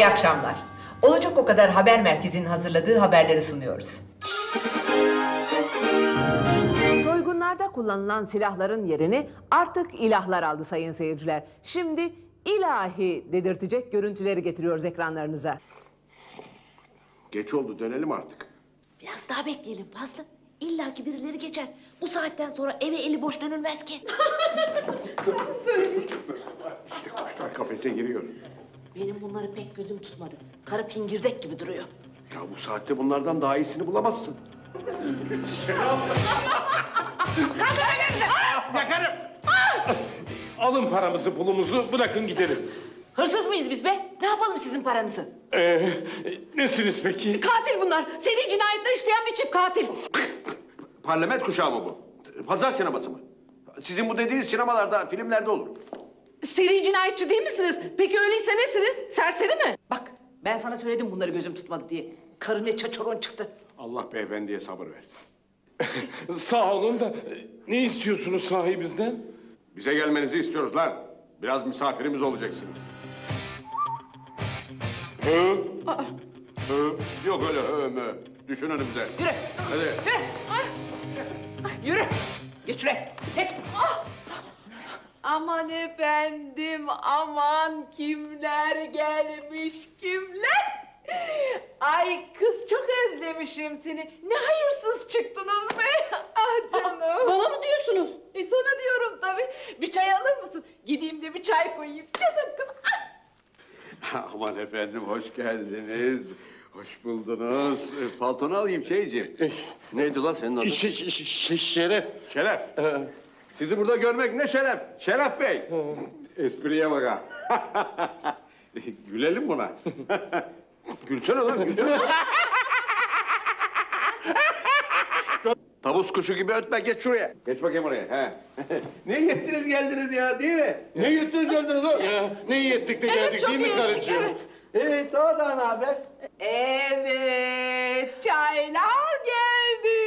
İyi akşamlar. Olacak o kadar haber merkezinin hazırladığı haberleri sunuyoruz. Soygunlarda kullanılan silahların yerini artık ilahlar aldı sayın seyirciler. Şimdi ilahi dedirtecek görüntüleri getiriyoruz ekranlarınıza. Geç oldu dönelim artık. Biraz daha bekleyelim Fazlı. İlla ki birileri geçer. Bu saatten sonra eve eli boş dönülmez ki. İşte kuşlar kafese giriyor. Benim bunları pek gözüm tutmadı. Karı fingirdek gibi duruyor. Ya bu saatte bunlardan daha iyisini bulamazsın. Yakarım. Alın paramızı pulumuzu bırakın gidelim. Hırsız mıyız biz be? Ne yapalım sizin paranızı? Ee, nesiniz peki? Katil bunlar. Seri cinayetler işleyen bir çift katil. Parlament kuşağı mı bu? Pazar sineması mı? Sizin bu dediğiniz sinemalarda, filmlerde olur. Seri cinayetçi değil misiniz? Peki öyleyse nesiniz? Serseri mi? Bak ben sana söyledim bunları gözüm tutmadı diye. Karı ne çaçaron çıktı. Allah beyefendiye sabır versin. Sağ olun da ne istiyorsunuz sahibinizden? Bize gelmenizi istiyoruz lan. Biraz misafirimiz olacaksınız. Hı? Hı? Yok öyle hı mü. Düşün önümüze. Yürü. Hadi. Yürü. Ay. Ay, Yürü. Geç şuraya. Geç. Ah! Aman efendim, aman kimler gelmiş, kimler? Ay kız çok özlemişim seni. Ne hayırsız çıktınız be. Ah canım. bana mı diyorsunuz? E sana diyorum tabii. Bir çay alır mısın? Gideyim de bir çay koyayım. Canım kız. Ah! Aman efendim hoş geldiniz. Hoş buldunuz. E, paltonu alayım şeyciğim. Neydi lan senin adın? Ş- ş- ş- şeref. Şeref. Ee, Sizi burada görmek ne şeref. Şeref Bey. Espriye bak ha. Gülelim buna. Gülsene lan gülsene. Tavus kuşu gibi ötme geç şuraya. Geç bakayım oraya. He. ne yettiniz geldiniz ya değil mi? Ne yettiniz geldiniz o? ya, ne iyi ettik de geldik değil mi karıcığım? Evet daha da ne haber? Evet, çaylar geldi.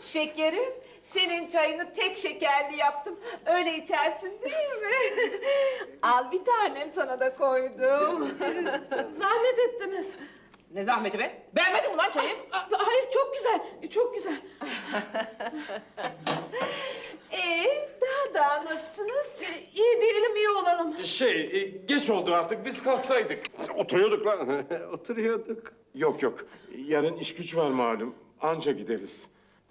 Şekerim, senin çayını tek şekerli yaptım. Öyle içersin değil mi? Al bir tanem sana da koydum. Zahmet ettiniz. Ne zahmeti be? Beğenmedin mi lan çayı? Hayır, çok güzel, çok güzel. ee, daha da nasılsınız? İyi değilim, iyi olalım. Şey, e, geç oldu artık biz kalksaydık. Oturuyorduk lan. Oturuyorduk. Yok yok, yarın iş güç var malum. Anca gideriz.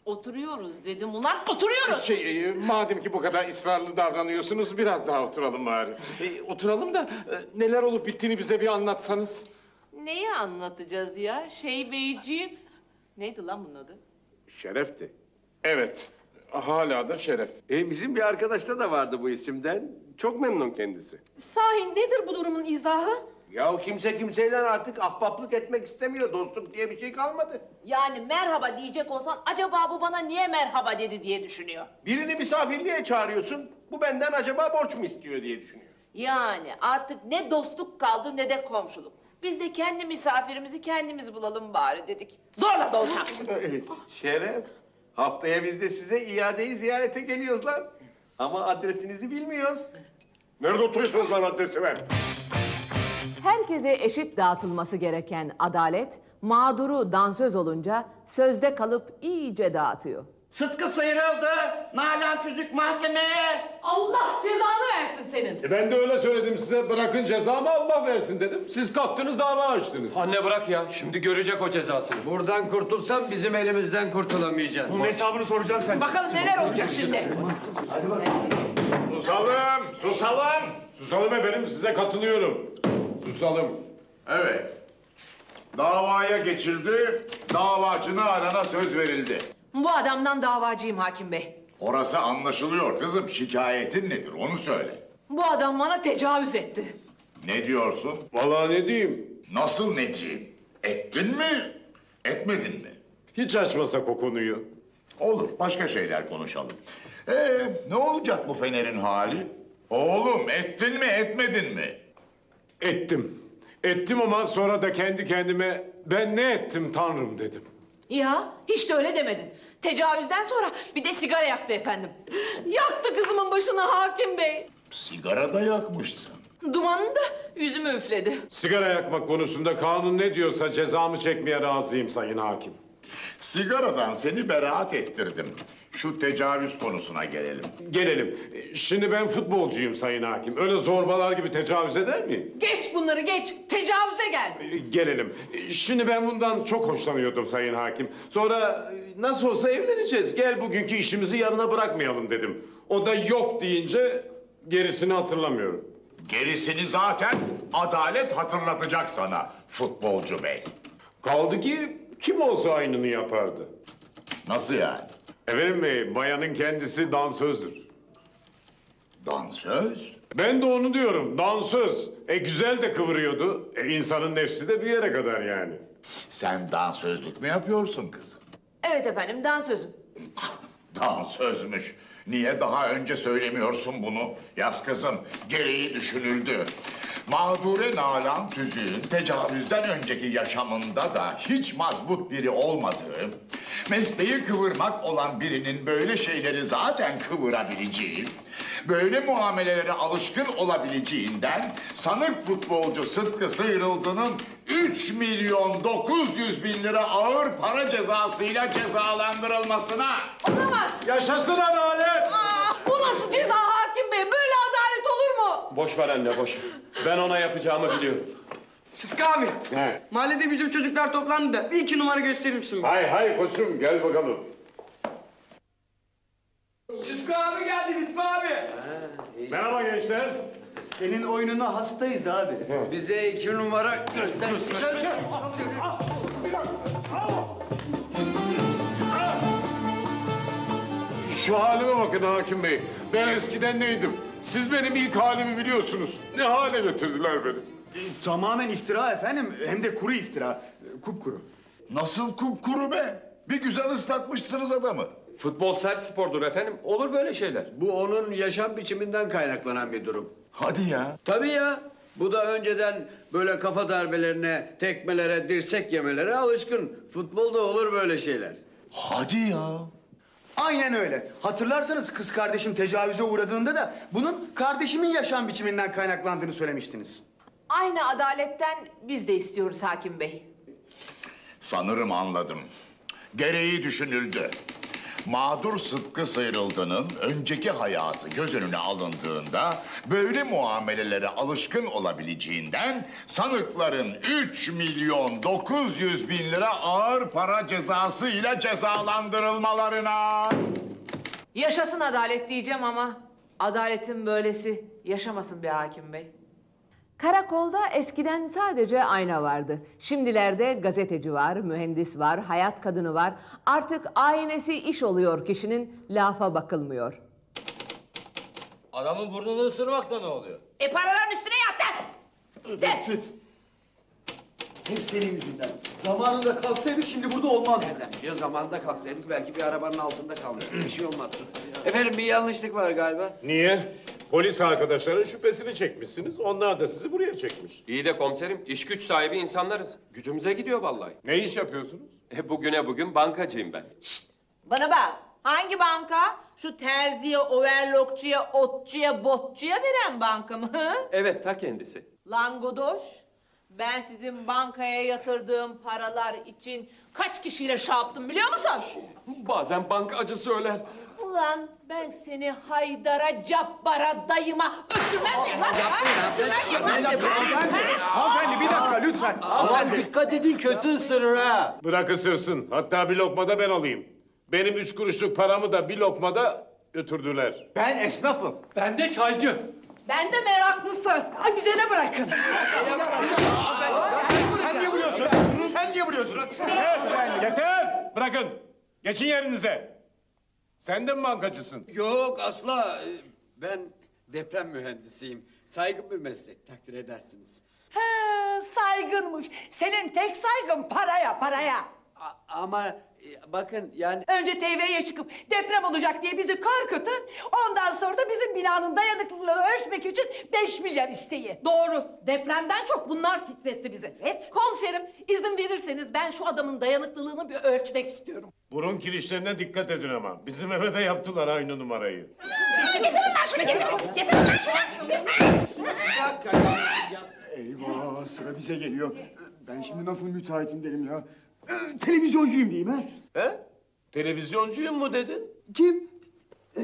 Oturuyoruz dedim ulan, oturuyoruz. Şey, e, madem ki bu kadar ısrarlı davranıyorsunuz biraz daha oturalım bari. E, oturalım da e, neler olup bittiğini bize bir anlatsanız. Neyi anlatacağız ya? Şey beyciğim. Neydi lan bunun adı? Şerefti. Evet, hala da şeref. E, bizim bir arkadaşta da vardı bu isimden. Çok memnun kendisi. Sahi nedir bu durumun izahı? Ya kimse kimseyle artık ahbaplık etmek istemiyor. Dostluk diye bir şey kalmadı. Yani merhaba diyecek olsan acaba bu bana niye merhaba dedi diye düşünüyor. Birini misafirliğe çağırıyorsun. Bu benden acaba borç mu istiyor diye düşünüyor. Yani artık ne dostluk kaldı ne de komşuluk. Biz de kendi misafirimizi kendimiz bulalım bari dedik. Zorla da olsa. Şeref. Haftaya biz de size iadeyi ziyarete geliyoruz lan. Ama adresinizi bilmiyoruz. Nerede oturuyorsunuz lan adresi ver. Herkese eşit dağıtılması gereken adalet, mağduru dansöz olunca sözde kalıp iyice dağıtıyor. Sıtkı sıyrıldı. Nalan Tüzük mahkemeye. Allah cezanı versin senin. E ben de öyle söyledim size. Bırakın cezamı Allah versin dedim. Siz kalktınız dava açtınız. Anne bırak ya. Şimdi görecek o cezasını. Buradan kurtulsam bizim elimizden kurtulamayacaksın. Bunun hesabını soracağım sen. Bakalım neler olacak şimdi. Susalım, susalım. Susalım efendim size katılıyorum. Susalım. Evet. Davaya geçildi, davacına alana söz verildi. Bu adamdan davacıyım hakim bey. Orası anlaşılıyor kızım. Şikayetin nedir onu söyle. Bu adam bana tecavüz etti. Ne diyorsun? Vallahi ne diyeyim? Nasıl ne diyeyim? Ettin mi, etmedin mi? Hiç açmasak o konuyu. Olur, başka şeyler konuşalım. Ee, ne olacak bu Fener'in hali? Oğlum ettin mi, etmedin mi? Ettim. Ettim ama sonra da kendi kendime ben ne ettim tanrım dedim. Ya hiç de öyle demedin. Tecavüzden sonra bir de sigara yaktı efendim. Yaktı kızımın başına hakim bey. Sigara da yakmışsın. Dumanını da yüzüme üfledi. Sigara yakma konusunda kanun ne diyorsa cezamı çekmeye razıyım sayın hakim. Sigaradan seni beraat ettirdim. Şu tecavüz konusuna gelelim. Gelelim. Şimdi ben futbolcuyum sayın hakim. Öyle zorbalar gibi tecavüz eder miyim? Geç bunları geç. Tecavüze gel. Gelelim. Şimdi ben bundan çok hoşlanıyordum sayın hakim. Sonra e, nasıl olsa evleneceğiz. Gel bugünkü işimizi yarına bırakmayalım dedim. O da yok deyince gerisini hatırlamıyorum. Gerisini zaten adalet hatırlatacak sana futbolcu bey. Kaldı ki kim olsa aynını yapardı. Nasıl yani? Efendim e, bayanın kendisi dansözdür. Dansöz? Ben de onu diyorum dansöz. E güzel de kıvırıyordu. E insanın nefsi de bir yere kadar yani. Sen dansözlük mü yapıyorsun kızım? Evet efendim dansözüm. Dansözmüş. Niye daha önce söylemiyorsun bunu? Yaz kızım, gereği düşünüldü. Mağdure Nalan Tüzüğün tecavüzden önceki yaşamında da hiç mazbut biri olmadığı, mesleği kıvırmak olan birinin böyle şeyleri zaten kıvırabileceği, böyle muamelelere alışkın olabileceğinden sanık futbolcu Sıtkı Sıyrıldı'nın 3 milyon 900 bin lira ağır para cezasıyla cezalandırılmasına Olamaz. Yaşasın adalet! Aa, bu nasıl ceza hakim bey? Böyle? Boş ver anne boş. Ben ona yapacağımı biliyorum. Sıtkı abi. He. Mahallede bizim çocuklar toplandı da bir iki numara gösterir misin? Hay hay koçum gel bakalım. Sıtkı abi geldi Lütfü abi. Merhaba gençler. Senin oyununa hastayız abi. Bize iki numara göster. Şu halime bakın hakim bey. Ben eskiden neydim? Siz benim ilk halimi biliyorsunuz. Ne hale getirdiler beni. Tamamen iftira efendim. Hem de kuru iftira. Kupkuru. Nasıl kupkuru be? Bir güzel ıslatmışsınız adamı. Futbol sert spordur efendim. Olur böyle şeyler. Bu onun yaşam biçiminden kaynaklanan bir durum. Hadi ya. Tabii ya. Bu da önceden böyle kafa darbelerine, tekmelere, dirsek yemelere alışkın. Futbolda olur böyle şeyler. Hadi ya. Aynen öyle. Hatırlarsanız kız kardeşim tecavüze uğradığında da bunun kardeşimin yaşam biçiminden kaynaklandığını söylemiştiniz. Aynı adaletten biz de istiyoruz hakim bey. Sanırım anladım. Gereği düşünüldü. Mağdur Sıtkı Sıyrıldı'nın önceki hayatı göz önüne alındığında böyle muamelelere alışkın olabileceğinden sanıkların 3 milyon 900 bin lira ağır para cezası ile cezalandırılmalarına Yaşasın adalet diyeceğim ama adaletin böylesi yaşamasın bir hakim bey. Karakolda eskiden sadece ayna vardı. Şimdilerde gazeteci var, mühendis var, hayat kadını var. Artık aynesi iş oluyor kişinin, lafa bakılmıyor. Adamın burnunu ısırmakla ne oluyor? E paraların üstüne yattın. Hep senin yüzünden. Zamanında kalksaydık şimdi burada olmazdık. Ya zamanında kalksaydık belki bir arabanın altında kalırdık. Bir şey olmaz. Efendim bir yanlışlık var galiba. Niye? Polis arkadaşların şüphesini çekmişsiniz. Onlar da sizi buraya çekmiş. İyi de komiserim iş güç sahibi insanlarız. Gücümüze gidiyor vallahi. Ne iş yapıyorsunuz? E bugüne bugün bankacıyım ben. Bana bak, hangi banka? Şu terziye, overlockçuya, otçuya, botçuya veren banka mı? Evet ta kendisi. Lan Godoş, ben sizin bankaya yatırdığım paralar için kaç kişiyle şey yaptım biliyor musun? Bazen bankacı söyler. Ulan ben seni Haydar'a, Cabbar'a, dayıma öldürmez miyim lan? ha? Öldürmez miyim lan? Hanımefendi bir dakika lütfen. Aman dikkat edin kötü ısırır ha. Bırak ısırsın. Hatta bir lokmada ben alayım. Benim üç kuruşluk paramı da bir lokmada götürdüler. Ben esnafım. Ben de çaycı. Ben de meraklısı. Ay bize de bırakın. Sen niye vuruyorsun? Sen niye vuruyorsun? Yeter! Bırakın. Geçin yerinize. Sen de mi bankacısın? Yok asla. Ben deprem mühendisiyim. Saygın bir meslek takdir edersiniz. He, saygınmış. Senin tek saygın paraya, paraya. Ama e, bakın yani Önce TV'ye çıkıp deprem olacak diye bizi korkutun. Ondan sonra da bizim binanın dayanıklılığını ölçmek için 5 milyar isteyin. Doğru. Depremden çok bunlar titretti bizi. Evet. Komiserim izin verirseniz ben şu adamın dayanıklılığını bir ölçmek istiyorum. Burun kirişlerine dikkat edin ama. Bizim eve de yaptılar aynı numarayı. Getirin lan şunu getirin. Getirin lan şunu. Eyvah sıra bize geliyor. Ben şimdi nasıl müteahhitim derim ya. Ee, Televizyoncuyum diyeyim ha. He? Televizyoncuyum mu dedin? Kim? Ee,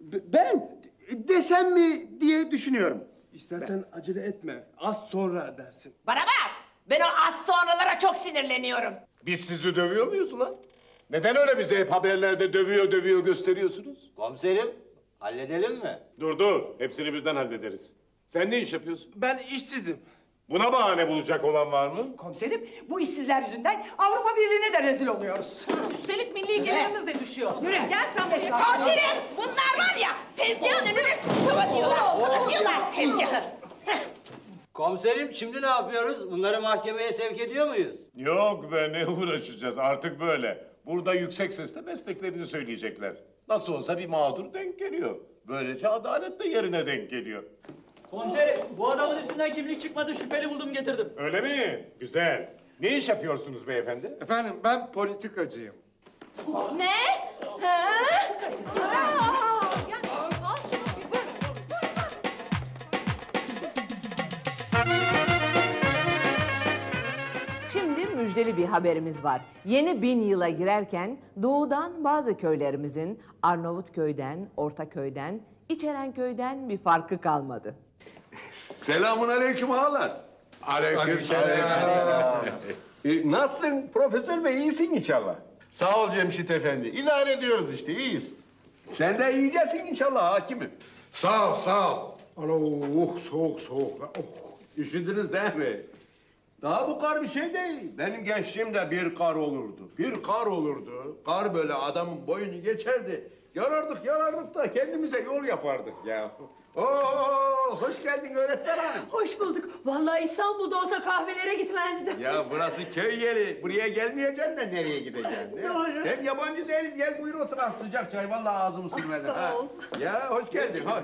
ben desem mi diye düşünüyorum. İstersen acele etme. Az sonra dersin. Bana bak! Ben o az sonralara çok sinirleniyorum. Biz sizi dövüyor muyuz ulan? Neden öyle bize hep haberlerde dövüyor dövüyor gösteriyorsunuz? Komiserim halledelim mi? Dur dur, hepsini birden hallederiz. Sen ne iş yapıyorsun? Ben işsizim. Buna bahane bulacak olan var mı? Komiserim bu işsizler yüzünden Avrupa Birliği'ne de rezil oluyoruz. Üstelik milli gelirimiz de düşüyor. Yürü. Gel sen buraya. Komiserim bunlar var ya tezgahın önünü kapatıyorlar. Kapatıyorlar tezgahı. Komiserim şimdi ne yapıyoruz? Bunları mahkemeye sevk ediyor muyuz? Yok be ne uğraşacağız artık böyle. Burada yüksek sesle mesleklerini söyleyecekler. Nasıl olsa bir mağdur denk geliyor. Böylece adalet de yerine denk geliyor. Komiserim bu adamın üstünden kimlik çıkmadı şüpheli buldum getirdim. Öyle mi? Güzel. Ne iş yapıyorsunuz beyefendi? Efendim ben politikacıyım. Ne? Ha? Aa! Ya, al şunu. Buyur. Şimdi müjdeli bir haberimiz var. Yeni bin yıla girerken doğudan bazı köylerimizin Arnavutköy'den, Ortaköy'den, İçerenköy'den bir farkı kalmadı. Selamun aleyküm ağalar. Aleyküm E, nasılsın Profesör Bey? İyisin inşallah. Sağ ol Cemşit Efendi. İdare ediyoruz işte iyiyiz. Sen de iyicesin inşallah hakimim. Sağ ol sağ ol. Ana oh soğuk soğuk. Oh. Üşüdünüz değil mi? Daha bu kar bir şey değil. Benim gençliğimde bir kar olurdu. Bir kar olurdu. Kar böyle adamın boyunu geçerdi. Yarardık yarardık da kendimize yol yapardık ya. Oo, hoş geldin öğretmen hanım. Hoş bulduk. Vallahi İstanbul'da olsa kahvelere gitmezdim. Ya burası köy yeri. Buraya gelmeyeceksin de nereye gideceksin? değil mi? Doğru. Hem yabancı değiliz. Gel buyur otur. al Sıcak çay. Vallahi ağzım sürmedi. sağ ha. ol. Ya hoş geldin. Hoş.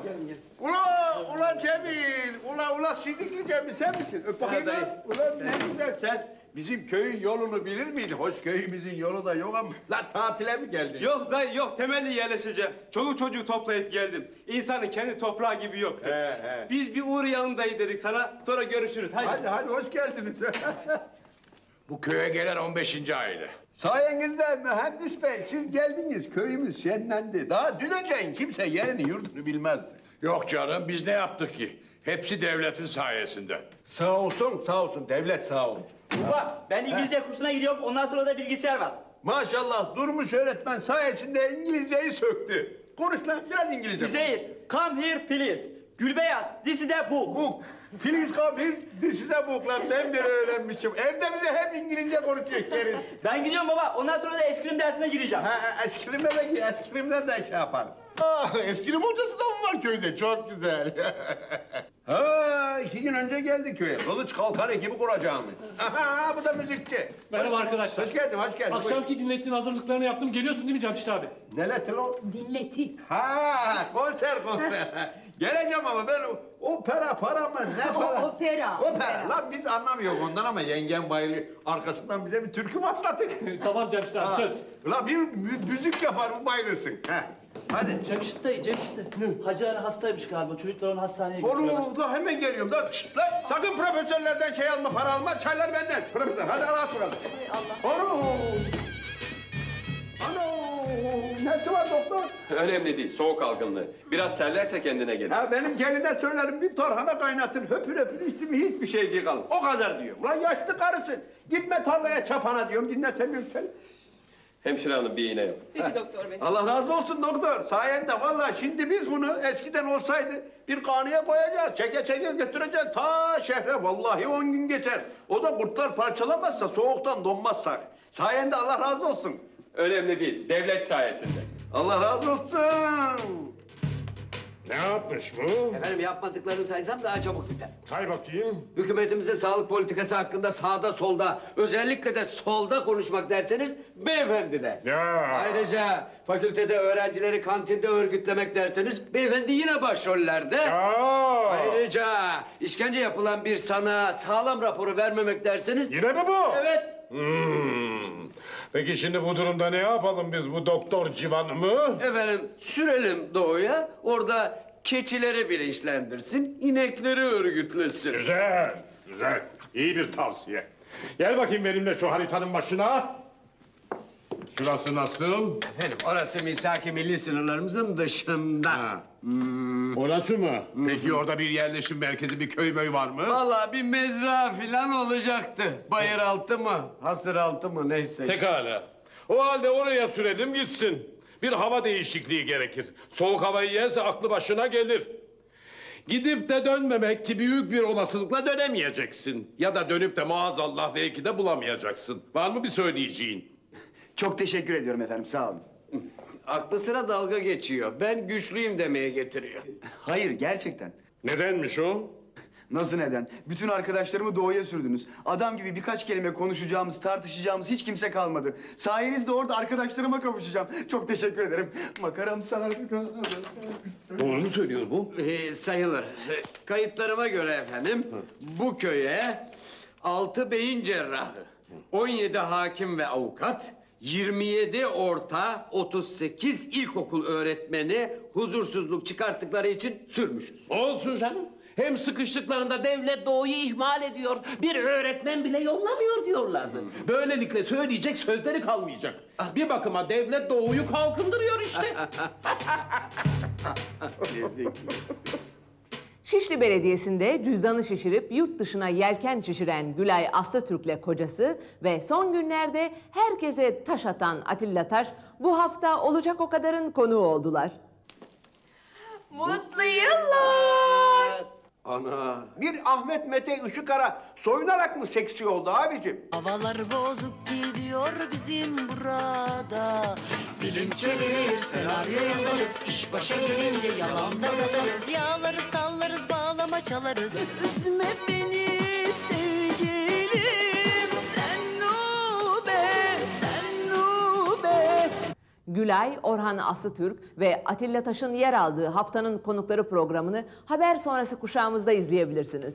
Ula, ula Cemil. Ula, ula Sidikli Cemil sen misin? Öp bakayım lan. Ulan ne güzel sen. Bizim köyün yolunu bilir miydin? Hoş köyümüzün yolu da yok ama. La tatile mi geldin? Yok dayı yok temelli yerleşeceğim. Çoluk çocuğu toplayıp geldim. İnsanın kendi toprağı gibi yok. He he. Biz bir uğrayalım dayı dedik sana sonra görüşürüz. Hadi. Hadi hadi hoş geldiniz. Bu köye gelen 15. aile. Sayenizde mühendis bey siz geldiniz. Köyümüz şenlendi. Daha dün önceyin kimse yerini yurdunu bilmezdi. Yok canım biz ne yaptık ki? Hepsi devletin sayesinde. Sağ olsun, sağ olsun. Devlet sağ olsun. Baba ben İngilizce kursuna gidiyorum ondan sonra da bilgisayar var. Maşallah Durmuş öğretmen sayesinde İngilizceyi söktü. Konuş lan biraz İngilizce. Üzeyir come here please. Gülbeyaz this is the book. Book. Please come here. This is a book lan. Ben bile öğrenmişim. Evde bize hep İngilizce konuşuyor keriz. Ben gidiyorum baba ondan sonra da eskrim dersine gireceğim. Ha, eskrimde de eskrimden de şey yapar. Ah, eskrim hocası da mı var köyde? Çok güzel. Ha, iki gün önce geldi köye. Kılıç Kalkar ekibi kuracağımız. Aha, bu da müzikçi. Merhaba arkadaşlar. Hoş geldin, hoş geldin. Akşamki dinletin hazırlıklarını yaptım. Geliyorsun değil mi Cemşit abi? Ne letin o? Dinleti. Ha, konser konser. Geleceğim ama ben o- opera para mı ne para? opera, Opera. opera. Lan biz anlamıyoruz ondan ama yengem bayılıyor. Arkasından bize bir türkü patlatın. tamam Cemşit abi Ha. söz. La bir mü- müzik yapar mı bayılırsın. Ha. Hadi. Cemşit dayı Cemşit dayı. Hacı Ana hastaymış galiba çocuklar onu hastaneye götürüyorlar. Oğlum la hemen geliyorum la. Şşt lan sakın profesörlerden şey alma para alma çaylar benden. Profesör hadi Allah'a soralım. Allah. Ana. Ana. Nesi var doktor? Önemli değil soğuk algınlığı. Biraz terlerse kendine gelir. Ha benim geline söylerim bir tarhana kaynatın höpür höpür içti mi hiçbir şeycik alın. O kadar diyorum. Lan yaşlı karısın. Gitme tarlaya çapana diyorum dinletemiyorum seni. Hemşire hanım bir iğne yap. Allah razı olsun doktor. Sayende vallahi şimdi biz bunu eskiden olsaydı bir kanıya koyacağız. Çeke çeke götüreceğiz ta şehre. Vallahi on gün geçer. O da kurtlar parçalamazsa soğuktan donmazsak. Sayende Allah razı olsun. Önemli değil devlet sayesinde. Allah razı olsun. Ne yapmış bu? Efendim yapmadıklarını saysam daha çabuk biter. Say bakayım. Hükümetimizin sağlık politikası hakkında sağda solda, özellikle de solda konuşmak derseniz beyefendi de. Ya. Ayrıca fakültede öğrencileri kantinde örgütlemek derseniz beyefendi yine başrollerde. Ya. Ayrıca işkence yapılan bir sana sağlam raporu vermemek derseniz... Yine mi bu? Evet. Hmm. Peki şimdi bu durumda ne yapalım biz bu doktor civanımı? Efendim sürelim doğuya, orada keçileri bilinçlendirsin, inekleri örgütlesin. Güzel, güzel. İyi bir tavsiye. Gel bakayım benimle şu haritanın başına. Şurası nasıl? Efendim orası misaki milli sınırlarımızın dışında. Ha. Orası mı? Peki orada bir yerleşim merkezi, bir köy möy var mı? Vallahi bir mezra filan olacaktı. Bayır altı mı, hasır altı mı neyse. Pekala. O halde oraya sürelim gitsin. Bir hava değişikliği gerekir. Soğuk havayı yerse aklı başına gelir. Gidip de dönmemek ki büyük bir olasılıkla dönemeyeceksin. Ya da dönüp de maazallah belki de bulamayacaksın. Var mı bir söyleyeceğin? Çok teşekkür ediyorum efendim sağ olun. Aklı sıra dalga geçiyor. Ben güçlüyüm demeye getiriyor. Hayır gerçekten. Nedenmiş o? Nasıl neden? Bütün arkadaşlarımı doğuya sürdünüz. Adam gibi birkaç kelime konuşacağımız, tartışacağımız hiç kimse kalmadı. Sayenizde orada arkadaşlarıma kavuşacağım. Çok teşekkür ederim. Makaram sargı. Doğru mu söylüyor bu? Ee, sayılır. Kayıtlarıma göre efendim bu köye altı beyin cerrahı, 17 hakim ve avukat, 27 orta, 38 ilkokul öğretmeni huzursuzluk çıkarttıkları için sürmüşüz. Olsun canım. Hem sıkıştıklarında devlet doğuyu ihmal ediyor. Bir öğretmen bile yollamıyor diyorlardı. Böylelikle söyleyecek sözleri kalmayacak. Bir bakıma devlet doğuyu kalkındırıyor işte. Şişli Belediyesi'nde cüzdanı şişirip yurt dışına yelken şişiren Gülay Aslıtürk'le kocası ve son günlerde herkese taş atan Atilla Taş bu hafta olacak o kadarın konuğu oldular. Mutlu yıllar. Ana. Bir Ahmet Mete Işıkara soyunarak mı seksi oldu abicim? Havalar bozuk gidiyor bizim burada Film çevirir, senaryo yazarız İş başa gelince yalan da katarız Yağları sallarız, bağlama çalarız Üzme beni sevgilim Gülay, Orhan Aslıtürk ve Atilla Taş'ın yer aldığı haftanın konukları programını haber sonrası kuşağımızda izleyebilirsiniz.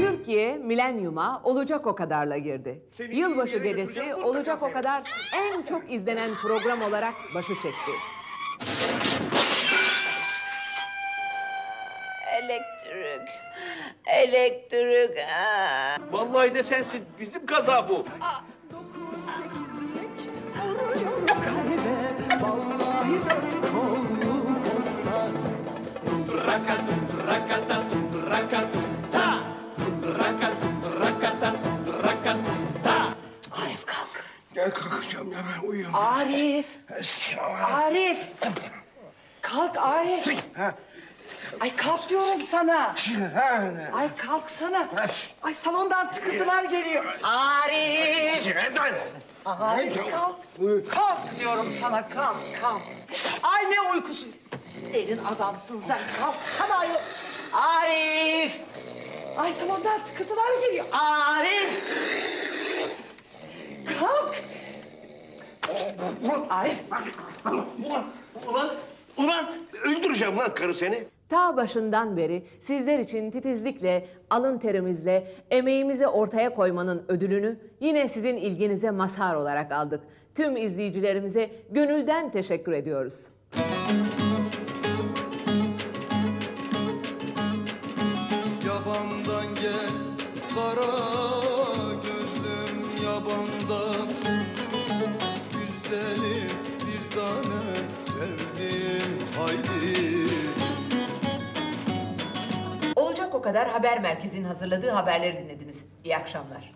Türkiye milenyuma olacak o kadarla girdi. Seni Yılbaşı yere gecesi olacak o kadar en çok izlenen program olarak başı çekti. Elektrik. Elektrik. aa. Vallahi de sensin. Bizim kaza bu. Arif kalk. Gel kalkacağım ya ben uyuyorum. Arif. Arif. Kalk Arif. Ay kalk diyorum sana. Ay kalksana. Ay salondan tıkırtılar geliyor. Arif. Arif kalk. Kalk diyorum sana kalk kalk. Ay ne uykusu. Derin adamsın sen kalksana ayol. Arif. Ay salondan tıkırtılar geliyor. Arif. Kalk. Arif. Ulan, ulan öldüreceğim lan karı seni. Ta başından beri sizler için titizlikle, alın terimizle, emeğimizi ortaya koymanın ödülünü yine sizin ilginize mazhar olarak aldık. Tüm izleyicilerimize gönülden teşekkür ediyoruz. Yabandan gel kara o kadar haber merkezinin hazırladığı haberleri dinlediniz. İyi akşamlar.